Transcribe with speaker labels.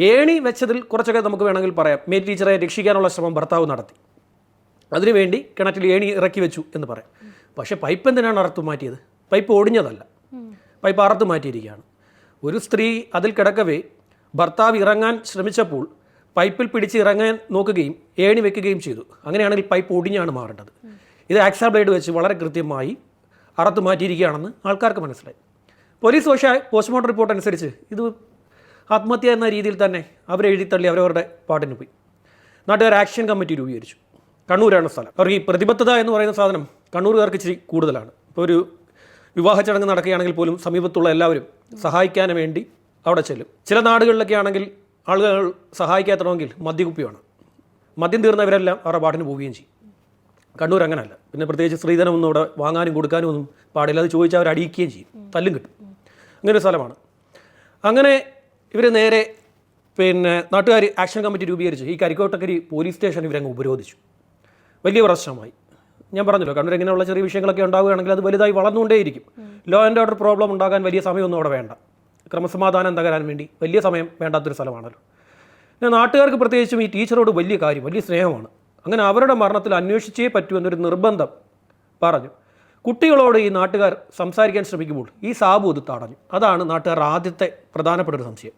Speaker 1: ഏണി വെച്ചതിൽ കുറച്ചൊക്കെ നമുക്ക് വേണമെങ്കിൽ പറയാം. മേരി ടീച്ചറെ രക്ഷിക്കാനുള്ള ശ്രമം ഭർത്താവ് നടത്തി. അതിനുവേണ്ടി കിണറ്റിൽ ഏണി ഇറക്കി വെച്ചു എന്ന് പറയാം. പക്ഷേ പൈപ്പ് എന്തിനാണ് അറുത്ത് മാറ്റിയത്? പൈപ്പ് ഒടിഞ്ഞതല്ല. പൈപ്പ് അറുത്ത് മാറ്റിയിരിക്കുകയാണ്. ഒരു സ്ത്രീ അതിൽ കിടക്കവേ ഭർത്താവ് ഇറങ്ങാൻ ശ്രമിച്ചപ്പോൾ പൈപ്പിൽ പിടിച്ച് ഇറങ്ങാൻ നോക്കുകയും ഏണി വെക്കുകയും ചെയ്തു. അങ്ങനെയാണെങ്കിൽ പൈപ്പ് ഒടിഞ്ഞാണ് മാറേണ്ടത്. ഇത് ആക്സാ ബ്ലേഡ് വെച്ച് വളരെ കൃത്യമായി അറുത്ത് മാറ്റിയിരിക്കുകയാണെന്ന് ആൾക്കാർക്ക് മനസ്സിലായി. പോലീസ് പക്ഷേ പോസ്റ്റ്മോർട്ടം റിപ്പോർട്ട് അനുസരിച്ച് ഇത് ആത്മഹത്യ എന്ന രീതിയിൽ തന്നെ അവരെഴുതി തള്ളി അവരവരുടെ പാട്ടിന് പോയി. നാട്ടുകാർ ആക്ഷൻ കമ്മിറ്റി രൂപീകരിച്ചു. കണ്ണൂരാണ് സ്ഥലം. അവർക്ക് ഈ പ്രതിബദ്ധത എന്ന് പറയുന്ന സാധനം കണ്ണൂരുകാർക്ക് ഇച്ചിരി കൂടുതലാണ്. ഇപ്പോൾ ഒരു വിവാഹ ചടങ്ങ് നടക്കുകയാണെങ്കിൽ പോലും സമീപത്തുള്ള എല്ലാവരും സഹായിക്കാൻ വേണ്ടി അവിടെ ചെല്ലും. ചില നാടുകളിലൊക്കെ ആണെങ്കിൽ ആളുകൾ സഹായിക്കാത്തണമെങ്കിൽ മദ്യകുപ്പി വേണം മദ്യം തീർന്നവരെല്ലാം അവരുടെ പാട്ടിന് പോവുകയും ചെയ്യും. കണ്ണൂർ അങ്ങനല്ല. പിന്നെ പ്രത്യേകിച്ച് സ്ത്രീധനമൊന്നും ഇവിടെ വാങ്ങാനും കൊടുക്കാനും ഒന്നും പാടില്ല. അത് ചോദിച്ചാൽ അവർ അടിയിക്കുകയും ചെയ്യും. തല്ലും കിട്ടും. അങ്ങനെ ഒരു സ്ഥലമാണ്. അങ്ങനെ ഇവർ നേരെ പിന്നെ നാട്ടുകാർ ആക്ഷൻ കമ്മിറ്റി രൂപീകരിച്ചു. ഈ കരിക്കോട്ടക്കരി പോലീസ് സ്റ്റേഷൻ ഇവരങ്ങ് ഉപരോധിച്ചു. വലിയ പ്രശ്നമായി. ഞാൻ പറഞ്ഞല്ലോ കണ്ണൂർ ഇങ്ങനെയുള്ള ചെറിയ വിഷയങ്ങളൊക്കെ ഉണ്ടാവുകയാണെങ്കിൽ അത് വലുതായി വളർന്നുകൊണ്ടേയിരിക്കും. ലോ ആൻഡ് ഓർഡർ പ്രോബ്ലം ഉണ്ടാകാൻ വലിയ സമയമൊന്നും അവിടെ വേണ്ട. ക്രമസമാധാനം തകരാൻ വേണ്ടി വലിയ സമയം വേണ്ടാത്തൊരു സ്ഥലമാണല്ലോ. ഞാൻ നാട്ടുകാർക്ക് പ്രത്യേകിച്ചും ഈ ടീച്ചറോട് വലിയ കാര്യം വലിയ സ്നേഹമാണ്. അങ്ങനെ അവരുടെ മരണത്തിൽ അന്വേഷിച്ചേ പറ്റൂ എന്നൊരു നിർബന്ധം പറഞ്ഞു. കുട്ടികളോട് ഈ നാട്ടുകാർ സംസാരിക്കാൻ ശ്രമിക്കുമ്പോൾ ഈ സാബു ഇത് തടഞ്ഞു. അതാണ് നാട്ടുകാർ ആദ്യത്തെ പ്രധാനപ്പെട്ട ഒരു സംശയം.